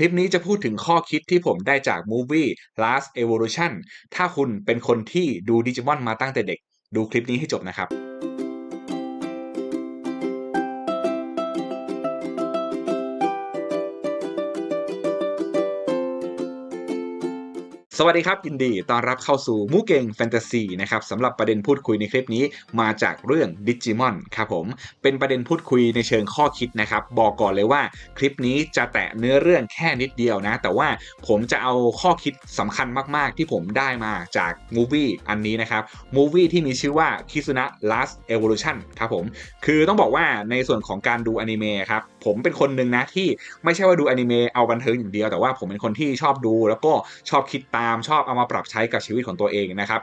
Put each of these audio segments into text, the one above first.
ลิปนี้จะพูดถึงข้อคิดที่ผมได้จาก Movie Last Evolution ถ้าคุณเป็นคนที่ดูดิจิมอนมาตั้งแต่เด็ก ดูคลิปนี้ให้จบนะครับ สวัสดีครับยินดีต้อนรับเข้าสู่มูเก่งแฟนตาซีนะครับสำหรับประเด็นพูดคุยในคลิปนี้มาจากเรื่องดิจิมอนครับผมเป็นประเด็นพูดคุยในเชิงข้อคิดนะครับบอกก่อนเลยว่าคลิปนี้จะแตะเนื้อเรื่องแค่นิดเดียวนะ แต่ว่าผมจะเอาข้อคิดสำคัญมากๆ ที่ผมได้มาจากมูวี่อันนี้นะครับมูวี่ที่มีชื่อว่าคิซุนะ last evolution ครับผมคือต้องบอกว่าในส่วนของการดูอนิเมะครับผมเป็นคนหนึ่งนะที่ไม่ใช่ว่าดูอนิเมะเอาบันเทิงอย่างเดียวแต่ว่าผมเป็นคนที่ชอบดู แล้วก็ชอบคิดตามชอบเอามาปรับใช้กับชีวิตของตัวเองนะครับ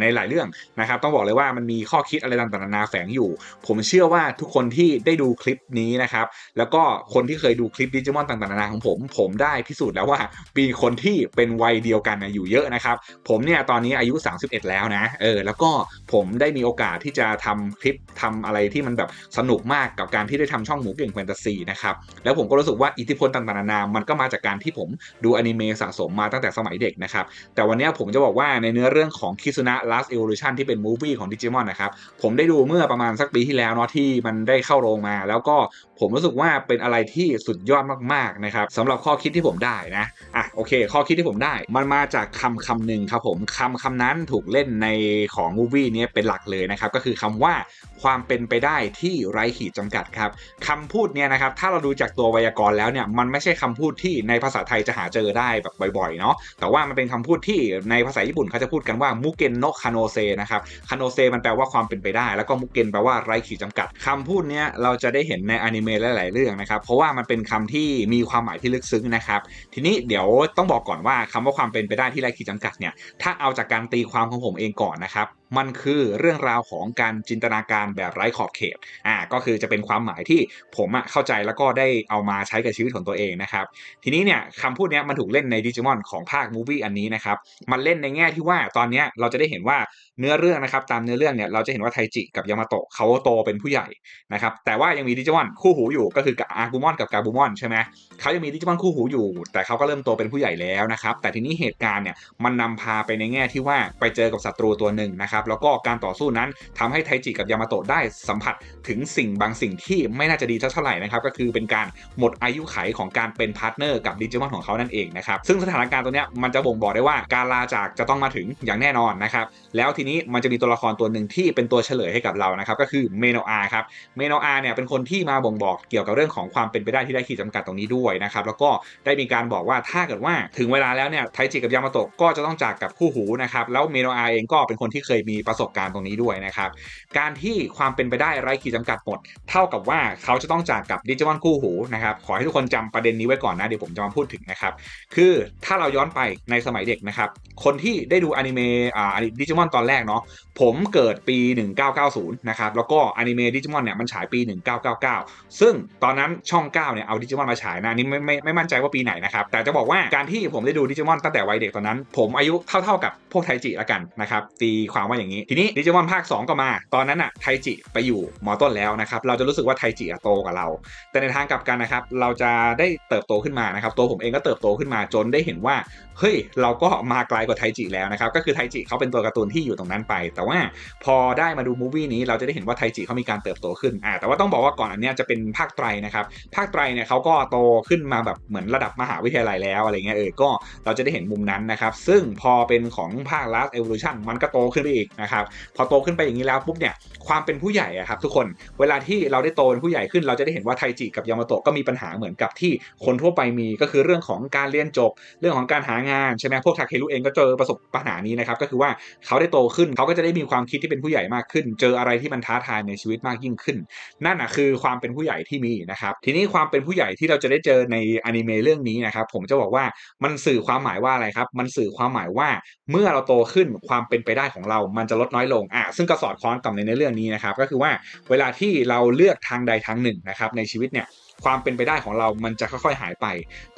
ในหลายเรื่องนะครับ ต้องบอกเลยว่ามันมีข้อคิดอะไรต่างๆนานาแฝงอยู่ ผมเชื่อว่าทุกคนที่ได้ดูคลิปนี้นะครับ แล้วก็คนที่เคยดูคลิปดิจิมอนต่างๆนานาของผม ผมได้พิสูจน์แล้วว่ามีคนที่เป็นวัยเดียวกันอยู่เยอะนะครับ ผมเนี่ยตอนนี้อายุ 31 แล้วนะเออแล้วก็ผมได้มีโอกาสที่จะทำคลิปทำอะไรที่มันแบบสนุกมากกับการที่ได้ทำช่องหมูเก่งแฟนตาซีนะครับแล้วผมก็รู้สึกว่าอิทธิพลต่างๆนานามันก็มาจากการที่ผมดูอนิเมะสะสมมาตั้งแต่สมัยเด็กนะครับแต่วันนี้ผมจะบอกว่าในเนื้อเรื่องของคิซุนะ Last Evolution ที่เป็นมูฟวี่ของดิจิมอนนะครับผมได้ดูเมื่อประมาณสักปีที่แล้วเนาะที่มันได้เข้าโรงมา แล้วก็ผมรู้สึกว่าเป็นอะไรที่สุดยอดมากๆนะครับสำหรับข้อคิดที่ผมได้นะอะโอเค ข้อคิดที่ผมได้ มันมาจากคำคำหนึ่งครับผมคำคำนั้นถูกเล่นในของมูฟวี่นี้เป็นหลักเลยนะครับก็คือคำว่าความเป็นไปได้ที่ไร้ขีดจำกัดครับคำพูดเนี่ยนะครับถ้าเราดูจากตัวไวยากรณ์แล้วเนี่ยมันไม่ใช่คำพูดที่ในภาษาไทยจะหาเจอได้แบบบ่อยๆเนาะแต่ว่ามันเป็นคำพูดที่ในภาษาญี่ปุ่นเขาจะพูดกันว่ามุเกนโนคาโนเซนะครับคาโนเซมันแปลว่าความเป็นไปได้ แล้วก็มุเกนแปลว่าไร้ขีดจำกัดคำพูดเนี้ยเราจะได้เห็นในอนิเมะหลายๆเรื่องนะครับเพราะว่ามันเป็นคำที่มีความหมายที่ลึกซึ้งนะครับทีนี้เดี๋ยวต้องบอกก่อนว่าคำว่าความเป็นไปได้ที่ไร้ขีดจำกัดเนี่ยถ้าเอาจากการตีความของผมเองก่อนนะครับ มันคือเรื่องราวของการจินตนาการแบบไร้ขอบเขตอ่าก็คือจะเป็นความหมายที่ผมอะเข้าใจแล้วก็ได้เอามาใช้กับชีวิตของตัวเองนะครับ ทีนี้เนี่ยคำพูดนี้มันถูกเล่นในดิจิมอนของภาคมูวี่อันนี้นะครับ มันเล่นในแง่ที่ว่าตอนนี้เราจะได้เห็นว่าเนื้อเรื่องนะครับตามเนื้อเรื่องเนี่ยเราจะเห็นว่าไทจิกับยามาโตะเขาโตเป็นผู้ใหญ่นะครับแต่ว่ายังมีดิจิมอนคู่หูอยู่ก็คือกับอากูมอนกับกาบูมอนใช่ไหมเขายังมีดิจิมอนคู่หูอยู่ แต่เขาก็เริ่มโตเป็นผู้ใหญ่แล้วนะครับแต่ทีนี้เหตุการณ์เนี่ยมันนำพาไปในแง่ที่ว่าไปเจอกับศัตรูตัวหนึ่งนะครับแล้วก็การต่อสู้นั้นทำให้ไทจิกับยามาโตะได้สัมผัสถึงสิ่งบางสิ่งที่ไม่น่าจะดีเท่าไหร่นะครับก็คือเป็นการหมดอายุไขของการเป็นพาร์ทเนอร์กับดิจิมอนของเขานั่นเองนะครับซึ่งสถานการณ์ตัวเนี้ยมันจะบ่งบอกได้ว่าการลาจากจะต้องมาถึงอย่างแน่นอนนะครับแล้วทีนี้มันจะมีตัวละครตัวหนึ่งที่เป็นตัวเฉลยให้กับเรานะครับก็คือเมโนอาครับเมโนอาเนี่ยเป็นคนที่มาบ่งบอกเกี่ยวกับเรื่องของความเป็นไปได้ที่ได้ขีดจำกัดตรงนี้ด้วยนะครับแล้วก็ได้มีการบอกว่าถ้าเกิดว่าถึงเวลาแล้วเนี่ยไทจิกับยามาโตะก็จะต้องจากกับคู่หูนะครับแล้วเมโนอาเองก็เป็นคนที่เคยมีประสบการณ์ตรงนี้ด้วยนะครับ การที่ความเป็นไปได้ไร้ขีดจำกัดหมด เท่ากับว่าเขาจะต้องจากกับดิจิมอนคู่หูนะครับ ขอให้ทุกคนจำประเด็นนี้ไว้ก่อนนะ เดี๋ยวผมจะมาพูดถึงนะครับ คือถ้าเราย้อนไปในสมัยเด็กนะครับ คนที่ได้ดูอนิเมะอ่าดิจิมอนตอนแรกเนาะ ผมเกิดปี 1990 นะครับ แล้วก็อนิเมะดิจิมอนเนี่ยมันฉายปี 1999 ซึ่งตอนนั้นช่อง 9 เนี่ยเอาดิจิมอนมาฉายนะนี่ไม่ไม่ไม่มั่นใจว่าปีไหนนะครับ แต่จะบอกว่าการที่ผมได้ดูดิจิมอนตั้งแต่วัยเด็กตอนนั้น ผมอายุเท่าๆกับพวกไทจิละกันนะครับตีความว่าอย่างนี้ ทีนี้ดิจิมอนภาค 2 ก็มา ตอนนั้นอะไทจิไปอยู่มอต้นแล้วนะครับ เราจะรู้สึกว่าไทจิโตกว่าเรา แต่ในทางกลับกันนะครับ เราจะได้เติบโตขึ้นมานะครับ ตัวผมเองก็เติบโตขึ้นมาจนได้เห็นว่า เฮ้ย เราก็มาไกลกว่าไทจิแล้วนะครับ ก็คือไทจิเขาเป็นตัวการ์ตูนที่อยู่ตรงนั้นไป แต่ว่าพอได้มาดูมูฟวี่นี้เราจะได้เห็นว่าไทจิเขามีการเติบโตขึ้นอ่าแต่ว่าต้องบอกว่าก่อนอันนี้จะเป็นภาคไตรนะครับ ภาคไตรเนี่ยเขาก็โตขึ้นมาแบบเหมือนระดับมหาวิทยาลัยแล้วอะไรเงี้ยเออ ก็เราจะได้เห็นมุมนั้นนะครับ ซึ่งพอเป็นของภาค Last Evolution มันก็โตขึ้นไปอีกนะครับพอโตขึ้นไปอย่างนี้แล้วปุ๊บเนี่ยความเป็นผู้ใหญ่อะครับทุกคนเวลาที่เราได้โตเป็นผู้ใหญ่ขึ้น เราจะได้เห็นว่าไทจิกับยามาโตะก็มีปัญหาเหมือนกับที่คนทั่วไปมีก็คือเรื่องของการเรียนจบ เรื่องของการหางานใช่ไหมพวกทาเครุเองก็เจอประสบปัญหานี้นะครับก็คือว่าเขาได้โตขึ้นเขาก็จะได้มีความคิดที่เป็นผู้ใหญ่มากขึ้น เจออะไรที่มันท้าทายในชีวิตมากยิ่งขึ้น นั่นนะคือความเป็นผู้ใหญ่ที่มีนะครับทีนี้ความเป็นผู้ใหญ่ที่เราจะได้เจอในอนิเมะเรื่องนี้นะครับผมจะบอกว่ามันสื่อความหมายว่าอะไรครับมันสื่อความหมายว่าเมื่อเราโตขึ้นความเป็นไปได้ของเรา มัันจะลดน้อยลงอะซึ่งก็สอดคล้องกับในเรื่องนี้นะครับ ก็คือว่าเวลาที่เราเลือกทางใดทางหนึ่งนะครับในชีวิตเนี่ยความเป็นไปได้ของเรามันจะค่อยๆหายไป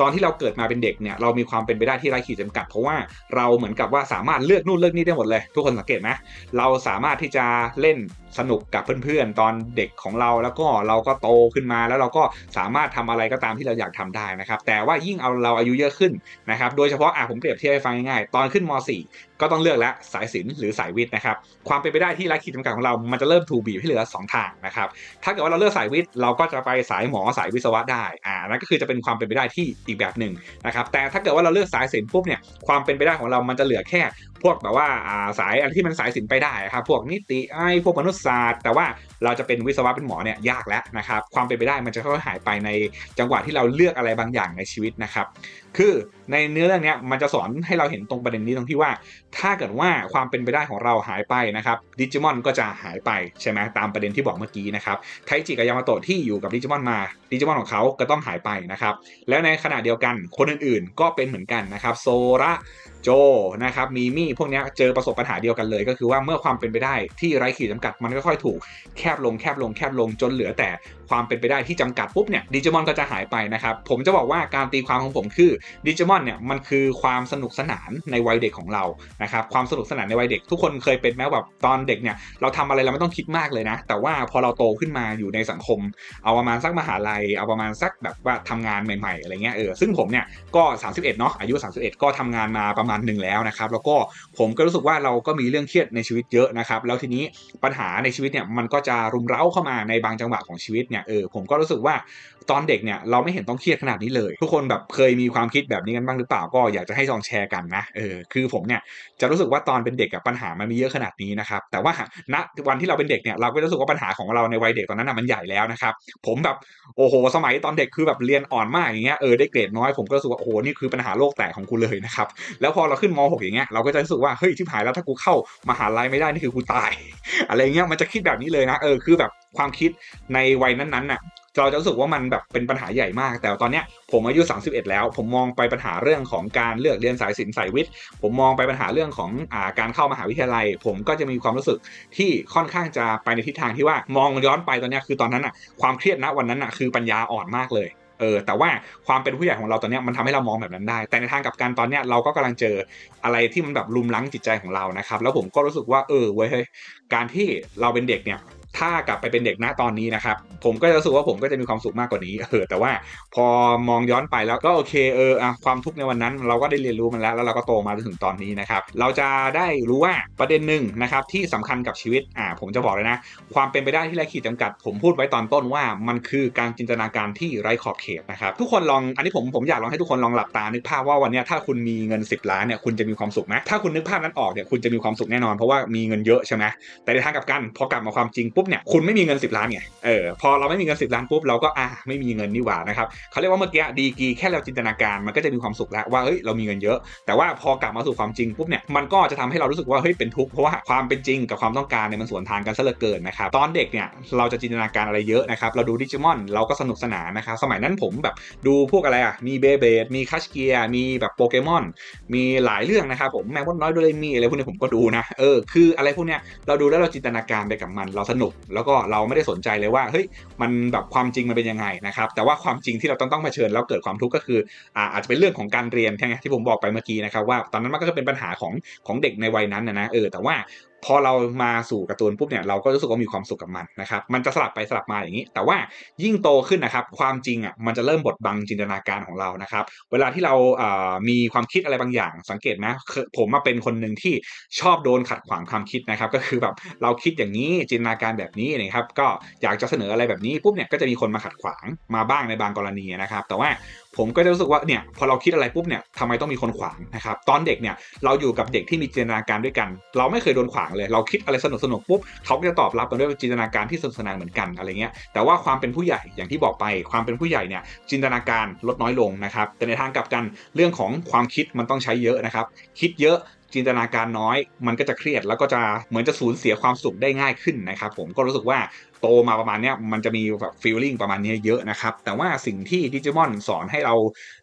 ตอนที่เราเกิดมาเป็นเด็กเนี่ยเรามีความเป็นไปได้ที่ไร้ขีดจำกัด เพราะว่าเราเหมือนกับว่าสามารถเลือกนู่นเลือกนี่ได้หมดเลย ทุกคนสังเกตไหมเราสามารถที่จะเล่น สนุกกับเพื่อนๆ ตอนเด็กของเราแล้วก็เราก็โตขึ้นมาแล้วเราก็สามารถทำอะไรก็ตามที่เราอยากทำได้นะครับ แต่ว่ายิ่งเอาเราอายุเยอะขึ้นนะครับ โดยเฉพาะอะผมเปรียบเทียบให้ฟังง่ายๆ ตอนขึ้นม .4 ก็ต้องเลือกแล้วสายศิลป์หรือสายวิทย์นะครับ ความเป็นไปได้ที่ไร้ขีดจำกัดของเรา มันจะเริ่มถูกบีบให้เหลือ 2 ทางนะครับ ถ้าเกิดว่าเราเลือกสายวิทย์เราก็จะไปสายหมอสายวิศวะได้อ่านั่นก็คือจะเป็นความเป็นไปได้ที่อีกแบบหนึ่งนะครับ แต่ถ้าเกิดว่าเราเลือกสายศิลป์ปุ๊บเนี่ยความเป็นไปได้ของเรามันจะเหลือแค่ พวกแบบว่าสายอะไรที่มันสายศิลป์ไปได้ครับพวกนิติไอพวกมนุษยศาสตร์ แต่ว่าเราจะเป็นวิศวะเป็นหมอเนี่ยยากแล้วนะครับความเป็นไปได้มันจะค่อยๆหายไปในจังหวะที่เราเลือกอะไรบางอย่างในชีวิตนะครับ คือในเนื้อเรื่องนี้มันจะสอนให้เราเห็นตรงประเด็นนี้ตรงที่ว่า ถ้าเกิดว่าความเป็นไปได้ของเราหายไปนะครับดิจิมอนก็จะหายไปใช่ไหมตามประเด็นที่บอกเมื่อกี้นะครับไทจิกับยามาโตะที่อยู่กับดิจิมอนมาดิจิมอนของเขาก็ต้องหายไปนะครับแล้วในขณะเดียวกันคนอื่นๆ ก็เป็นเหมือนกันนะครับโซระโจนะครับมีมี่พวกนี้เจอประสบปัญหาเดียวกันเลย ก็คือว่าเมื่อความเป็นไปได้ที่ไร้ขีดจำกัดมันก็ค่อยถูกแคบลงแคบลงแคบลงจนเหลือแต่ความเป็นไปได้ที่จำกัดปุ๊บเนี่ยดิจิมอนก็จะหายไปนะครับผมจะบอกว่าการตีความของผมคือดิจิมอนเนี่ยมันคือความสนุกสนานในวัยเด็กของเรานะครับความสนุกสนานในวัยเด็ก ทุกคนเคยเป็นไหมแบบตอนเด็กเนี่ยเราทำอะไรเราไม่ต้องคิดมากเลยนะ แต่ว่าพอเราโตขึ้นมาอยู่ในสังคม เอาประมาณสักมหาลัย เอาประมาณสักแบบว่าทำงานใหม่ๆอะไรเงี้ยเออซึ่งผมเนี่ยก็ 31เนาะอายุ 31 ก็ทำงานมาประมาณหนึ่งแล้วนะครับแล้วก็ผมก็รู้สึกว่าเราก็มีเรื่องเครียดในชีวิตเยอะนะครับแล้วทีนี้ปัญหาในชีวิตเนี่ยมันก็จะรุมเร้าเข้ามาในบางจังหวะของชีวิตเนี่ยเออผมก็รู้สึกว่าตอนเด็กเนี่ยเราไม่เห็นต้องเครียดขนาดนี้เลย ทุกคนแบบเคยมีความคิดแบบนี้กันบ้างหรือเปล่าก็อยากจะให้ลองแชร์กันนะเออคือผมเนี่ยจะรู้สึกว่าตอนเป็นเด็กกับปัญหามันมีเยอะขนาดนี้นะครับแต่ว่าณวันที่เราเป็นเด็กเนี่ยเราก็รู้สึกว่าปัญหาของเราในวัยเด็กตอนนั้นมันใหญ่แล้วนะครับผมแบบโอ้โห สมัยตอนเด็กคือแบบเรียนอ่อนมากอย่างเงี้ยเออได้เกรดน้อยผมก็รู้สึกว่าโอ้โหนี่คือปัญหาโลกแตกของกูเลยนะครับแล้วพอเราขึ้นม .6 อย่างเงี้ยเราก็จะรู้สึกว่าเฮ้ยที่หายแล้วถ้ากูเข้ามหาลัยไม่ได้นี่คือกูตาย อะไรเงี้ยมันจะคิดแบบนี้เลยนะเออคือแบบความคิดในวัยนั้นๆน่ะ เราจะรู้สึกว่ามันแบบเป็นปัญหาใหญ่มาก แต่ตอนเนี้ยผมอายุ 31 แล้ว ผมมองไปปัญหาเรื่องของการเลือกเรียนสายศิลป์สายวิทย์ ผมมองไปปัญหาเรื่องของอาการเข้ามหาวิทยาลัย ผมก็จะมีความรู้สึกที่ค่อนข้างจะไปในทิศทางที่ว่ามองย้อนไปตอนนี้คือตอนนั้นอะความเครียดณวันนั้นอะคือปัญญาอ่อนมากเลยเออแต่ว่าความเป็นผู้ใหญ่ของเราตอนนี้มันทำให้เรามองแบบนั้นได้ แต่ในทางกับการตอนนี้เราก็กำลังเจออะไรที่มันแบบลุมล้างจิตใจของเรานะครับ แล้วผมก็รู้สึกว่าเออเว้ยการที่เราเป็นเด็กเนี่ย ถ้ากลับไปเป็นเด็กณตอนนี้นะครับ ผมก็จะรู้สึกว่าผมก็จะมีความสุขมากกว่านี้เออแต่ว่าพอมองย้อนไปแล้วก็โอเคเอออะความทุกข์ในวันนั้นเราก็ได้เรียนรู้มันแล้ว แล้วเราก็โตมาจนถึงตอนนี้นะครับเราจะได้รู้ว่าประเด็นหนึ่งนะครับที่สำคัญกับชีวิตอ่าผมจะบอกเลยนะ ความเป็นไปได้ที่ไร้ขีดจำกัด ผมพูดไว้ตอนต้นว่ามันคือการจินตนาการที่ไร้ขอบเขตนะครับทุกคนลองอันนี้ผมผมอยากลองให้ทุกคนลองหลับตานึกภาพว่าวันนี้ถ้าคุณมีเงิน 10 ล้านเนี่ยคุณจะมีความสุขไหมถ้าคุณนึกภาพนั้นออกเนี่ยคุณจะมีความสุขแน่นอนเพราะว่ามีเงินเยอะใช่ไหมแต่ในทางกับกันพอกลับมาความจริงปุ๊บเนี่ยคุณไม่มีเงิน 10 ล้านไงเออพอเราไม่มีเงิน 10 ล้านปุ๊บเราก็อะไม่มีเงินนี่หว่านะครับเขาเรียกว่าเมื่อกี้ดีกีแค่เราจินตนาการมันก็จะมีความสุขแล้วว่าเฮ้ยเรามีเงินเยอะ แต่ว่าพอกลับมาสู่ความจริงปุ๊บเนี่ยมันก็จะทำให้เรารู้สึกว่าเฮ้ยเป็นทุกข์เพราะว่าความเป็นจริงกับความต้องการเนี่ยมันสวนทางกันซะเหลือเกินนะครับตอนเด็กเนี่ยเราจะจินตนาการอะไรเยอะนะครับเราดูดิจิมอนเราก็สนุกสนานนะครับสมัยนั้นผมแบบดูพวกอะไรอะมีเบเบดมีคัชเกียมีแบบโปเกมอนมีหลายเรื่องนะครับผมแมวน้อยโดเรมีอะไรพวกนี้ผมก็ดูนะเออคืออะไรพวกเนี้ยเราดูแล้วเราจินตนาการไปกับมันเราสนุกแล้วก็เราไม่ได้สนใจเลยว่าเฮ้ยมันแบบความจริงมันเป็นยังไงนะครับ แต่ว่าความจริงที่เราต้องต้องเผชิญแล้วเกิดความทุกข์ก็คืออาอาจจะเป็นเรื่องของการเรียนใช่ไหมที่ผมบอกไปเมื่อกี้นะครับว่า ตอนนั้นมันก็จะเป็นปัญหาของของเด็กในวัยนั้นนะนะเออแต่ว่า พอเรามาสู่การ์ตูนปุ๊บเนี่ยเราก็รู้สึกว่ามีความสุขกับมันนะครับมันจะสลับไปสลับมาอย่างนี้ แต่ว่ายิ่งโตขึ้นนะครับความจริงอะมันจะเริ่มบดบังจินตนาการของเรานะครับเวลาที่เราอ่ามีความคิดอะไรบางอย่าง สังเกตไหมผมมาเป็นคนหนึ่งที่ชอบโดนขัดขวางความคิดนะครับก็คือแบบเราคิดอย่างนี้จินตนาการแบบนี้นะครับก็อยากจะเสนออะไรแบบนี้ปุ๊บเนี่ยก็จะมีคนมาขัดขวางมาบ้างในบางกรณีนะครับแต่ว่าผมก็จะรู้สึกว่าเนี่ยพอเราคิดอะไรปุ๊บเนี่ยทำไมต้องมีคนขวางนะครับตอนเด็กเนี่ยเราอยู่กับเด็กที่มีจินตนาการด้วยกัน เราไม่เคยโดนขวางเลย เราคิดอะไรสนุกสนุกปุ๊บเขาก็จะตอบรับมาด้วยจินตนาการที่สนุกสนานเหมือนกันอะไรเงี้ยแต่ว่าความเป็นผู้ใหญ่อย่างที่บอกไป ความเป็นผู้ใหญ่เนี่ยจินตนาการลดน้อยลงนะครับแต่ในทางกลับกันเรื่องของความคิดมันต้องใช้เยอะนะครับ คิดเยอะจินตนาการน้อย มันก็จะเครียดแล้วก็จะเหมือนจะสูญเสียความสุขได้ง่ายขึ้นนะครับผมก็รู้สึกว่า โตมาประมาณนี้มันจะมีแบบฟีลลิ่งประมาณนี้เยอะนะครับ แต่ว่าสิ่งที่ดิจิมอนสอนให้เรา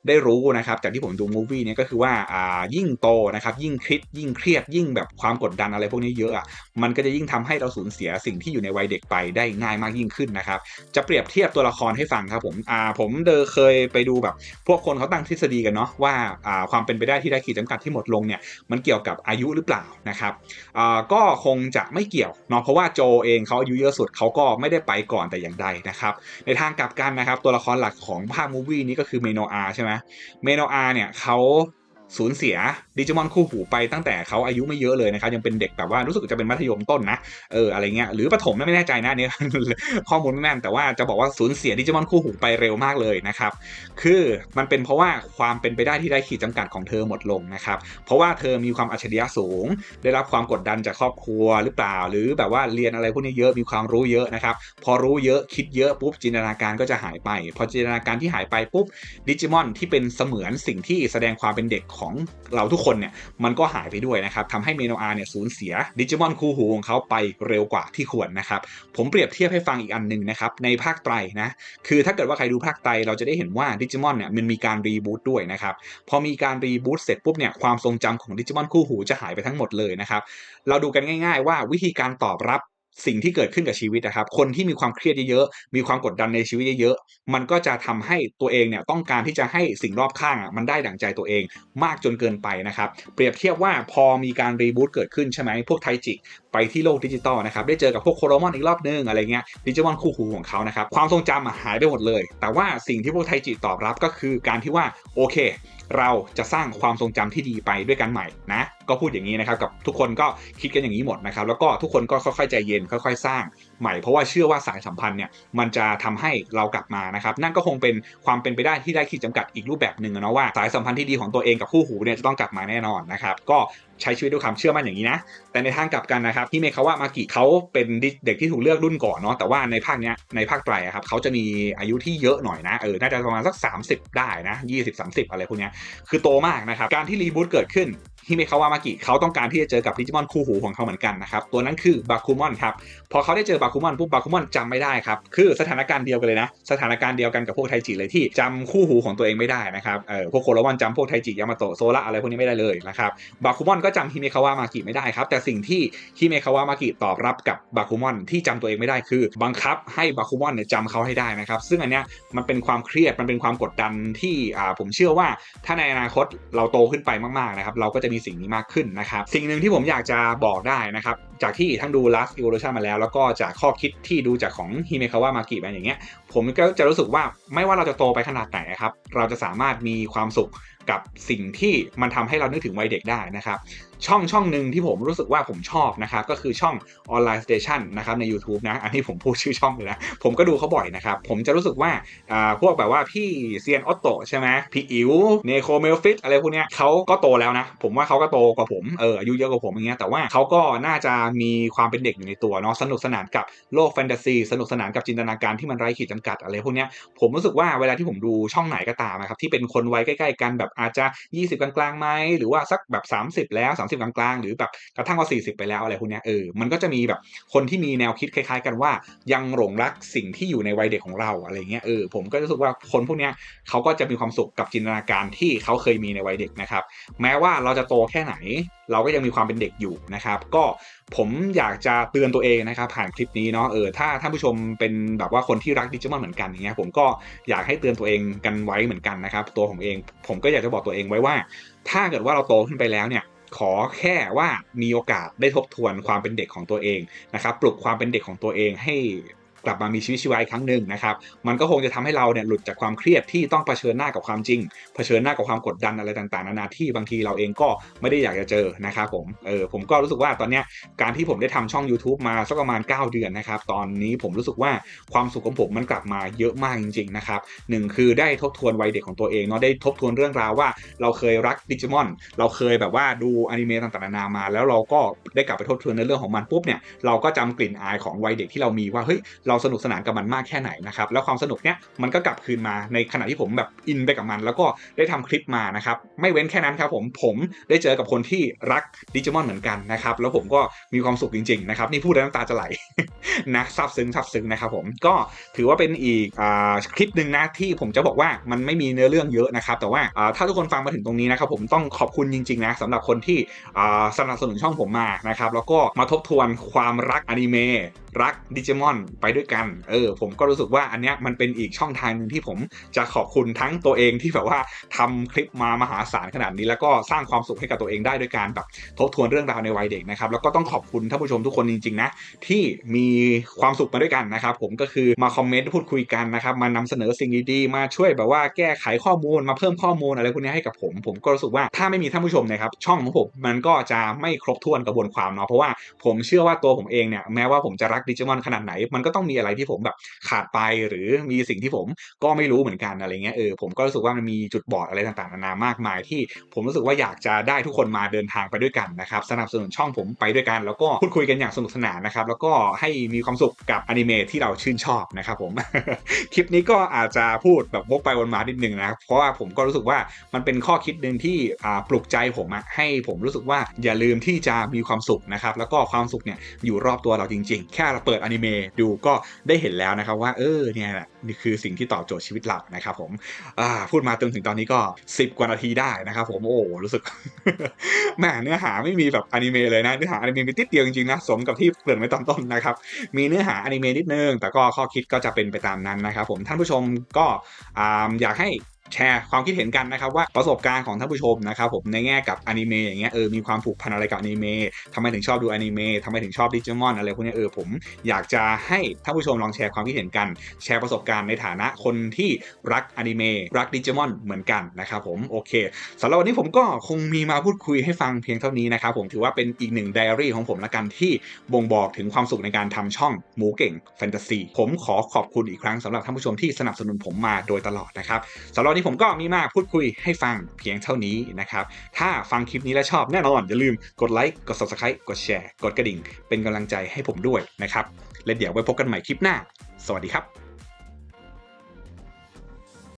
ได้รู้นะครับ จากที่ผมดูมูฟวี่เนี้ก็คือว่าอ่ายิ่งโตนะครับ ยิ่งคิดยิ่งเครียดยิ่งแบบความกดดันอะไรพวกนี้เยอะอะมันก็จะยิ่งทำให้เราสูญเสียสิ่งที่อยู่ในวัยเด็กไปได้ง่ายมากยิ่งขึ้นนะครับ จะเปรียบเทียบตัวละครให้ฟังครับผมอ่าผมเดอเคยไปดูแบบ พวกคนเขาตั้งทฤษฎีกันเนาะว่าอ่าความเป็นไปได้ที่ได้ขีดจำกัดที่หมดลงเนี่ยมันเกี่ยวยวกับอายุหรือเปล่านะครับก็คงจะไม่เกี่ยวเนาะเพราะว่าโจเองเขาอายุเยอะสุดเขาก็ไม่ได้ไปก่อนแต่อย่างใดนะครับ ในทางกลับกันนะครับ ตัวละครหลักของภาคมูวี่นี้ก็คือเมโนอาใช่ไหมเมโนอาเนี่ยเขา สูญเสียดิจิมอนคู่หูไปตั้งแต่เขาอายุไม่เยอะเลยนะครับยังเป็นเด็กแบบว่ารู้สึกจะเป็นมัธยมต้นนะเอออะไรเงี้ยหรือประถมไม่แน่ใจนะเนี่ยข้อมูลไม่แม่นแต่ว่าจะบอกว่าสูญเสียดิจิมอนคู่หูไปเร็วมากเลยนะครับคือมันเป็นเพราะว่าความเป็นไปได้ที่ได้ขีดจำกัดของเธอหมดลงนะครับเพราะว่าเธอมีความอัจฉริยะสูง ได้รับความกดดันจากครอบครัวหรือเปล่า หรือแบบว่าเรียนอะไรพวกนี้เยอะมีความรู้เยอะนะครับพอรู้เยอะคิดเยอะปุ๊บจินตนาการก็จะหายไป พอจินตนาการที่หายไปปุ๊บดิจิมอนที่เป็นเสมือนสิ่งที่แสดงความเป็นเด็กของเราทุกคนเนี่ยมันก็หายไปด้วยนะครับทำให้เมโนอาเนี่ยสูญเสียดิจิมอนคู่หูของเขาไปเร็วกว่าที่ควรนะครับผมเปรียบเทียบให้ฟังอีกอันหนึ่งนะครับในภาคไตรนะคือถ้าเกิดว่าใครดูภาคไตรเราจะได้เห็นว่าดิจิมอนเนี่ยมันมีการรีบูตด้วยนะครับพอมีการรีบูตเสร็จปุ๊บเนี่ยความทรงจำของดิจิมอนคู่หูจะหายไปทั้งหมดเลยนะครับเราดูกันง่าย ๆ ว่าวิธีการตอบรับ สิ่งที่เกิดขึ้นกับชีวิตนะครับ คนที่มีความเครียดเยอะๆมีความกดดันในชีวิตเยอะๆมันก็จะทำให้ตัวเองเนี่ยต้องการที่จะให้สิ่งรอบข้างอะมันได้ดั่งใจตัวเองมากจนเกินไปนะครับ เปรียบเทียบว่าพอมีการรีบูตเกิดขึ้นใช่ไหมพวกไทจิไปที่โลกดิจิตอลนะครับได้เจอกับพวกโคโรมอนอีกรอบนึงอะไรเงี้ยดิจิมอนคู่หูของเขานะครับความทรงจำหายไปหมดเลย แต่ว่าสิ่งที่พวกไทจิตอบรับก็คือการที่ว่าโอเค เราจะสร้างความทรงจำที่ดีไปด้วยกันใหม่นะก็พูดอย่างนี้นะครับกับทุกคนก็คิดกันอย่างนี้หมดนะครับแล้วก็ทุกคนก็ค่อยๆใจเย็นค่อย ๆ สร้าง ใหม่เพราะว่าเชื่อว่าสายสัมพันธ์เนี่ยมันจะทำให้เรากลับมานะครับนั่นก็คงเป็นความเป็นไปได้ที่ได้ขีดจำกัดอีกรูปแบบหนึ่งนะว่าสายสัมพันธ์ที่ดีของตัวเองกับคู่หูเนี่ยจะต้องกลับมาแน่นอนนะครับก็ใช้ชีวิตด้วยความเชื่อมั่นอย่างนี้นะ แต่ในทางกลับกันนะครับที่เมคาวะมากิเขาเป็นเด็กที่ถูกเลือกรุ่นก่อนเนาะแต่ว่าในภาคเนี้ยในภาคไตรครับเขาจะมีอายุที่เยอะหน่อยนะเออน่าจะประมาณสัก 30 ได้นะ20 30 อะไรพวกเนี้ยคือโตมากนะครับการที่รีบูตเกิดขึ้นฮิเมคาวามากิเขาต้องการที่จะเจอกับดิจิมอนคู่หูของเขาเหมือนกันนะครับตัวนั้นคือบาคุมอนครับพอเขาได้เจอบาาคุมอนปุ๊บบาคุมอนจำไม่ได้ครับ คือสถานการณ์เดียวกันเลยนะ สถานการณ์เดียวกันกับพวกไทจิเลยที่จำคู่หูของตัวเองไม่ได้นะครับเออพวกโคโรมอนจำพวกไทจิยามาโตโซระอะไรพวกนี้ไม่ได้เลยนะครับบาคุมอนก็จำฮิเมคาวามากิไม่ได้ครับ แต่สิ่งที่ฮิเมคาวามากิตอบรับกับบาคุมอนที่จำตัวเองไม่ได้คือ บังคับให้บาคุมอนเนี่ยจำเขาให้ได้นะครับซึ่งอันเนี้ยมันเป็นความเครียดมันเป็นความกดดันที่อ่าผมเชื่อว่าถ้าในอนาคตเราโตขึ้นไปมากๆนะครับเราก็จะมีสิ่งนี้มากขึ้นนะครับสิ่งหนึ่งที่ผมอยากจะบอกได้นะครับจากที่ทั้งดู Last Evolution มาแล้ว แล้วก็จากข้อคิดที่ดูจากของฮิเมคาวะมากิแบบอย่างเงี้ยผมก็จะรู้สึกว่าไม่ว่าเราจะโตไปขนาดไหนครับ เราจะสามารถมีความสุขกับสิ่งที่มันทำให้เรานึกถึงวัยเด็กได้นะครับ ช่องช่องหนึ่งที่ผมรู้สึกว่าผมชอบนะครับ ก็คือช่องออนไลน์สเตชันนะครับใน YouTube นะ อันนี้ผมพูดชื่อช่องเลยนะ ผมก็ดูเขาบ่อยนะครับ ผมจะรู้สึกว่าอ่าพวกแบบว่าพี่เซียนออตโตใช่ไหมพี่อิ๋วเนโคเมลฟิตอะไรพวกเนี้ยเขาก็โตแล้วนะ ผมว่าเขาก็โตกว่าผมเอออายุเยอะกว่าผมอย่างเงี้ยแต่ว่าเขาก็น่าจะมีความเป็นเด็กอยู่ในตัวเนาะสนุกสนานกับโลกแฟนตาซีสนุกสนานกับจินตนาการที่มันไร้ขีดจำกัดอะไรพวกเนี้ยผมรู้สึกว่าเวลาที่ผมดูช่องไหนก็ตามนะครับที่เป็นคนวัยใกล้ๆกันแบบอาจจะ 20 กลางๆไหมหรือว่าสักแบบ 30 แล้ว 30 กลางๆ หรือแบบกระทั่งว่า40 ไปแล้วอะไรพวกนี้เออมันก็จะมีแบบคนที่มีแนวคิดคล้าย ๆ กันว่า ยังหลงรักสิ่งที่อยู่ในวัยเด็กของเราอะไรเงี้ยเออผมก็รู้สึกว่าคนพวกนี้เขาก็จะมีความสุขกับจินตนาการที่เขาเคยมีในวัยเด็กนะครับแม้ว่าเราจะโตแค่ไหน เราก็ยังมีความเป็นเด็กอยู่นะครับ ก็ผมอยากจะเตือนตัวเองนะครับผ่านคลิปนี้เนาะเออถ้าท่านผู้ชมเป็นแบบว่าคนที่รักดิจิมอนเหมือนกันอย่างเงี้ยผมก็อยากให้เตือนตัวเองกันไว้เหมือนกันนะครับ ตัวผมเองผมก็อยากจะบอกตัวเองไว้ว่า ถ้าเกิดว่าเราโตขึ้นไปแล้วเนี่ยขอแค่ว่ามีโอกาสได้ทบทวนความเป็นเด็กของตัวเองนะครับ ปลุกความเป็นเด็กของตัวเองให้ กลับมามีชีวิตชีวาอีกครั้งหนึ่งนะครับ มันก็คงจะทำให้เราเนี่ยหลุดจากความเครียดที่ต้องเผชิญหน้ากับความจริง เผชิญหน้ากับความกดดันอะไรต่างๆนานาที่บางทีเราเองก็ไม่ได้อยากจะเจอนะครับผม เออผมก็รู้สึกว่าตอนเนี้ยการที่ผมได้ทำช่อง YouTube มาสักประมาณ 9 เดือนนะครับ ตอนนี้ผมรู้สึกว่าความสุขของผมมันกลับมาเยอะมากจริงๆนะครับหนึ่งคือได้ทบทวนวัยเด็กของตัวเองเนาะได้ทบทวนเรื่องราวว่า เราเคยรักดิจิมอน เราเคยแบบว่าดูอนิเมะต่างๆนานามา แล้วเราก็ได้กลับไปทบทวนในเรื่องของมันปุ๊บเนี่ยเราก็จำกลิ่นอายของวัยเด็กที่เรามีว่าเฮ้ยเราสนุกสนานกับมันมากแค่ไหนนะครับแล้วความสนุกเนี้ยมันก็กลับคืนมาในขณะที่ผมแบบอินไปกับมัน แล้วก็ได้ทำคลิปมานะครับไม่เว้นแค่นั้นครับผมผมได้เจอกับคนที่รักดิจิมอนเหมือนกันนะครับแล้วผมก็มีความสุขจริงๆนะครับนี่พูดแล้วน้ำตาจะไหลนะซาบซึ้งซาบซึ้งนะครับผมก็ถือว่าเป็นอีกคลิปหนึ่งนะที่ผมจะบอกว่ามันไม่มีเนื้อเรื่องเยอะนะครับแต่ว่าถ้าทุกคนฟังมาถึงตรงนี้นะครับผมต้องขอบคุณจริงๆนะสำหรับคนที่สนับสนุนช่องผมมานะครับแล้วก็มาทบทวนความรักอนิเมะรักดิจิมอนไปด้วยกัน เออ ผมก็รู้สึกว่าอันเนี้ยมันเป็นอีกช่องทางหนึ่งที่ผมจะขอบคุณทั้งตัวเองที่แบบว่าทำคลิปมามหาศาลขนาดนี้ แล้วก็สร้างความสุขให้กับตัวเองได้ด้วยการแบบทบทวนเรื่องราวในวัยเด็กนะครับแล้วก็ต้องขอบคุณท่านผู้ชมทุกคนจริงๆนะที่มีความสุขมาด้วยกันนะครับผมก็คือมาคอมเมนต์พูดคุยกันนะครับมานำเสนอสิ่งดีๆมาช่วยแบบว่าแก้ไขข้อมูลมาเพิ่มข้อมูลอะไรพวกนี้ให้กับผม ผมก็รู้สึกว่าถ้าไม่มีท่านผู้ชมนะครับช่องของผมมันก็จะไม่ครบถ้วนกระบวนความเนาะเพราะว่าผมเชื่อว่าตัวผมเองเนี่ยแม้ว่าผมจะรักดิจิมอนขนาดไหน มันก็ต้องมีอะไรที่ผมแบบขาดไปหรือมีสิ่งที่ผมก็ไม่รู้เหมือนกันอะไรเงี้ยเออผมก็รู้สึกว่ามันมีจุดบอดอะไรต่างๆนานามากมายที่ผมรู้สึกว่าอยากจะได้ทุกคนมาเดินทางไปด้วยกันนะครับสนับสนุนช่องผมไปด้วยกัน แล้วก็พูดคุยกันอย่างสนุกสนานนะครับแล้วก็ให้มีความสุขกับอนิเมะที่เราชื่นชอบนะครับผม คลิปนี้ก็อาจจะพูดแบบวกไปวนมานิดนึงนะเพราะว่าผมก็รู้สึกว่ามันเป็นข้อคิดหนึ่งที่ปลุกใจผมอะให้ผมรู้สึกว่าอย่าลืมที่จะมีความสุขนะครับแล้วก็ความสุขเนี่ยอยู่รอบตัวเราจริง ๆ แค่เราเปิดอนิเมะดูก็ได้เห็นแล้วนะครับว่าเออเนี่ยนี่คือสิ่งที่ตอบโจทย์ชีวิตเรานะครับผมพูดมาจนถึงตอนนี้ก็ 10 กว่านาทีได้นะครับผมโอ้รู้สึกแหมเนื้อหาไม่มีแบบอนิเมะเลยนะเนื้อหาอนิเมะมีติดเดียวจริงๆนะสมกับที่เกริ่นไว้ตอนต้นนะครับมีเนื้อหาอนิเมะนิดนึงแต่ก็ข้อคิดก็จะเป็นไปตามนั้นนะครับผมท่านผู้ชมก็ออยากให้ แชร์ความคิดเห็นกันนะครับว่าประสบการณ์ของท่านผู้ชมนะครับผมในแง่กับอนิเมะอย่างเงี้ยเออมีความผูกพันอะไรกับอนิเมะทำไมถึงชอบดูอนิเมะทำไมถึงชอบดิจิมอนอะไรพวกนี้เออผมอยากจะให้ท่านผู้ชมลองแชร์ความคิดเห็นกัน แชร์ประสบการณ์ในฐานะคนที่รักอนิเมะรักดิจิมอนเหมือนกันนะครับผมโอเคสำหรับวันนี้ผมก็คงมีมาพูดคุยให้ฟังเพียงเท่านี้นะครับผมถือว่าเป็นอีกหนึ่งไดอารี่ของผมละกันที่บ่งบอกถึงความสุขในการทำช่องหมูเก่งแฟนตาซีผมขอขอบคุณอีกครั้งสำหรับท่านผู้ชมที่สนับสนุนผมมาโดยตลอดนะครับสำหรับนี้ผมก็มีมาพูดคุยให้ฟังเพียงเท่านี้นะครับ ถ้าฟังคลิปนี้แล้วชอบแน่นอน อย่าลืมกดไลค์กด subscribe กดแชร์ กดกระดิ่ง เป็นกำลังใจให้ผมด้วยนะครับ และเดี๋ยวไว้พบกันใหม่คลิปหน้า สวัสดีครับ